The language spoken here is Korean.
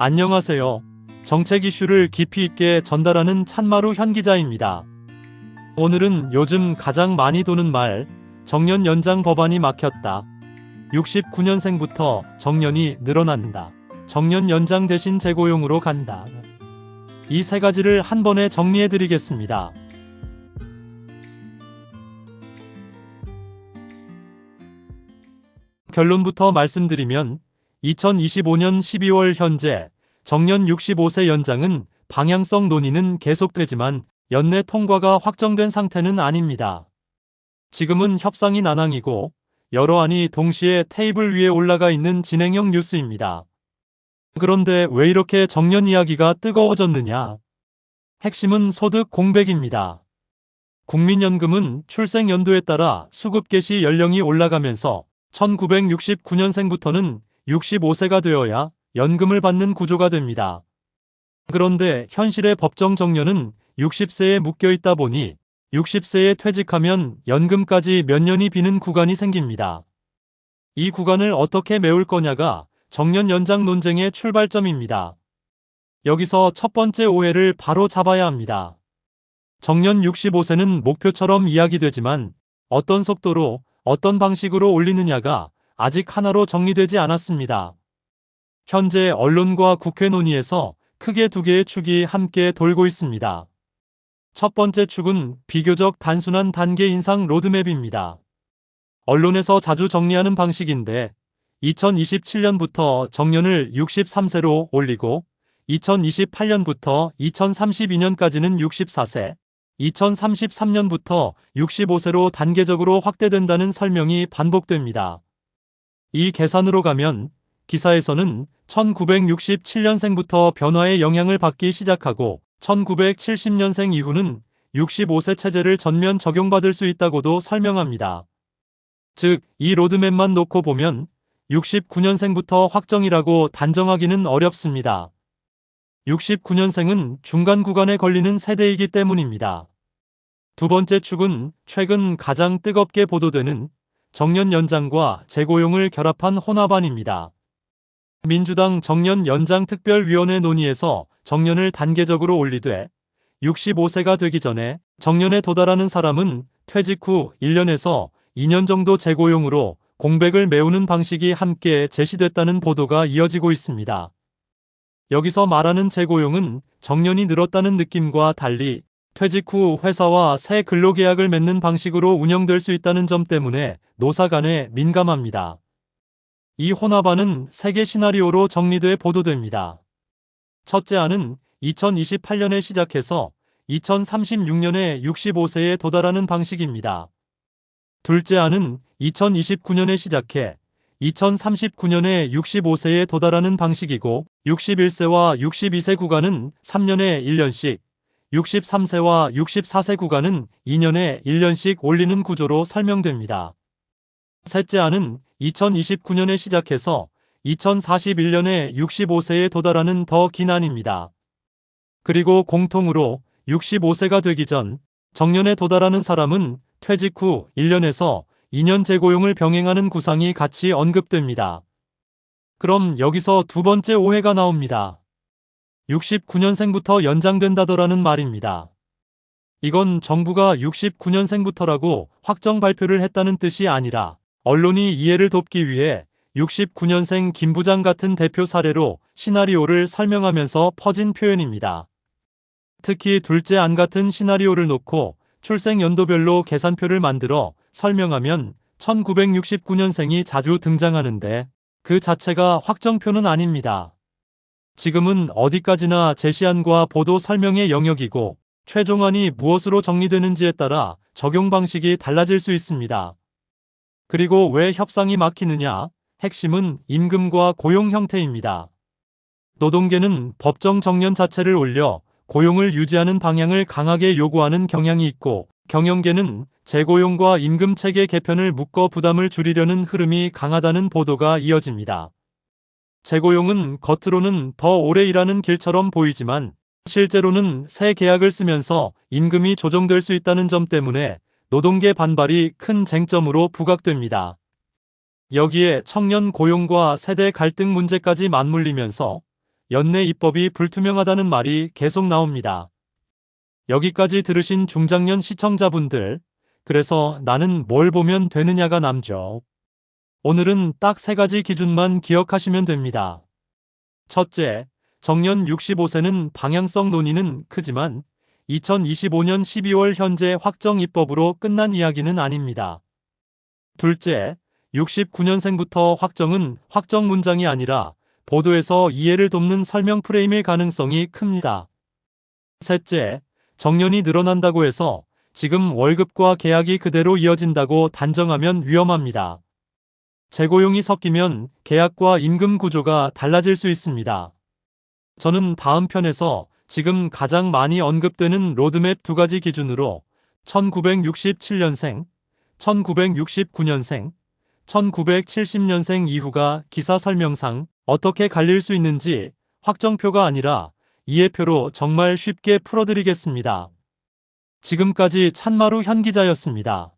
안녕하세요. 정책 이슈를 깊이 있게 전달하는 찬마루 현 기자입니다. 오늘은 요즘 가장 많이 도는 말, 정년 연장 법안이 막혔다. 69년생부터 정년이 늘어난다. 정년 연장 대신 재고용으로 간다. 이 세 가지를 한 번에 정리해 드리겠습니다. 결론부터 말씀드리면 2025년 12월 현재 정년 65세 연장은 방향성 논의는 계속되지만 연내 통과가 확정된 상태는 아닙니다. 지금은 협상이 난항이고 여러 안이 동시에 테이블 위에 올라가 있는 진행형 뉴스입니다. 그런데 왜 이렇게 정년 이야기가 뜨거워졌느냐? 핵심은 소득 공백입니다. 국민연금은 출생 연도에 따라 수급 개시 연령이 올라가면서 1969년생부터는 65세가 되어야 연금을 받는 구조가 됩니다. 그런데 현실의 법정 정년은 60세에 묶여 있다 보니 60세에 퇴직하면 연금까지 몇 년이 비는 구간이 생깁니다. 이 구간을 어떻게 메울 거냐가 정년 연장 논쟁의 출발점입니다. 여기서 첫 번째 오해를 바로 잡아야 합니다. 정년 65세는 목표처럼 이야기되지만 어떤 속도로 어떤 방식으로 올리느냐가 아직 하나로 정리되지 않았습니다. 현재 언론과 국회 논의에서 크게 두 개의 축이 함께 돌고 있습니다. 첫 번째 축은 비교적 단순한 단계 인상 로드맵입니다. 언론에서 자주 정리하는 방식인데 2027년부터 정년을 63세로 올리고 2028년부터 2032년까지는 64세, 2033년부터 65세로 단계적으로 확대된다는 설명이 반복됩니다. 이 계산으로 가면 기사에서는 1967년생부터 변화의 영향을 받기 시작하고 1970년생 이후는 65세 체제를 전면 적용받을 수 있다고도 설명합니다. 즉, 이 로드맵만 놓고 보면 69년생부터 확정이라고 단정하기는 어렵습니다. 69년생은 중간 구간에 걸리는 세대이기 때문입니다. 두 번째 축은 최근 가장 뜨겁게 보도되는 정년 연장과 재고용을 결합한 혼합안입니다. 민주당 정년 연장 특별위원회 논의에서 정년을 단계적으로 올리되 65세가 되기 전에 정년에 도달하는 사람은 퇴직 후 1년에서 2년 정도 재고용으로 공백을 메우는 방식이 함께 제시됐다는 보도가 이어지고 있습니다. 여기서 말하는 재고용은 정년이 늘었다는 느낌과 달리 퇴직 후 회사와 새 근로계약을 맺는 방식으로 운영될 수 있다는 점 때문에 노사 간에 민감합니다. 이 혼합안은 세개 시나리오로 정리돼 보도됩니다. 첫째 안은 2028년에 시작해서 2036년에 65세에 도달하는 방식입니다. 둘째 안은 2029년에 시작해 2039년에 65세에 도달하는 방식이고 61세와 62세 구간은 3년에 1년씩 63세와 64세 구간은 2년에 1년씩 올리는 구조로 설명됩니다. 셋째 안은 2029년에 시작해서 2041년에 65세에 도달하는 더 긴 안입니다. 그리고 공통으로 65세가 되기 전 정년에 도달하는 사람은 퇴직 후 1년에서 2년 재고용을 병행하는 구상이 같이 언급됩니다. 그럼 여기서 두 번째 오해가 나옵니다. 69년생부터 연장된다더라는 말입니다. 이건 정부가 69년생부터라고 확정 발표를 했다는 뜻이 아니라 언론이 이해를 돕기 위해 69년생 김 부장 같은 대표 사례로 시나리오를 설명하면서 퍼진 표현입니다. 특히 둘째 안 같은 시나리오를 놓고 출생 연도별로 계산표를 만들어 설명하면 1969년생이 자주 등장하는데 그 자체가 확정표는 아닙니다. 지금은 어디까지나 제시안과 보도 설명의 영역이고 최종안이 무엇으로 정리되는지에 따라 적용 방식이 달라질 수 있습니다. 그리고 왜 협상이 막히느냐? 핵심은 임금과 고용 형태입니다. 노동계는 법정 정년 자체를 올려 고용을 유지하는 방향을 강하게 요구하는 경향이 있고 경영계는 재고용과 임금 체계 개편을 묶어 부담을 줄이려는 흐름이 강하다는 보도가 이어집니다. 재고용은 겉으로는 더 오래 일하는 길처럼 보이지만 실제로는 새 계약을 쓰면서 임금이 조정될 수 있다는 점 때문에 노동계 반발이 큰 쟁점으로 부각됩니다. 여기에 청년 고용과 세대 갈등 문제까지 맞물리면서 연내 입법이 불투명하다는 말이 계속 나옵니다. 여기까지 들으신 중장년 시청자분들, 그래서 나는 뭘 보면 되느냐가 남죠. 오늘은 딱 세 가지 기준만 기억하시면 됩니다. 첫째, 정년 65세는 방향성 논의는 크지만 2025년 12월 현재 확정 입법으로 끝난 이야기는 아닙니다. 둘째, 69년생부터 확정은 확정 문장이 아니라 보도에서 이해를 돕는 설명 프레임일 가능성이 큽니다. 셋째, 정년이 늘어난다고 해서 지금 월급과 계약이 그대로 이어진다고 단정하면 위험합니다. 재고용이 섞이면 계약과 임금 구조가 달라질 수 있습니다. 저는 다음 편에서 지금 가장 많이 언급되는 로드맵 두 가지 기준으로 1967년생, 1969년생, 1970년생 이후가 기사 설명상 어떻게 갈릴 수 있는지 확정표가 아니라 이해표로 정말 쉽게 풀어드리겠습니다. 지금까지 찬마루 현 기자였습니다.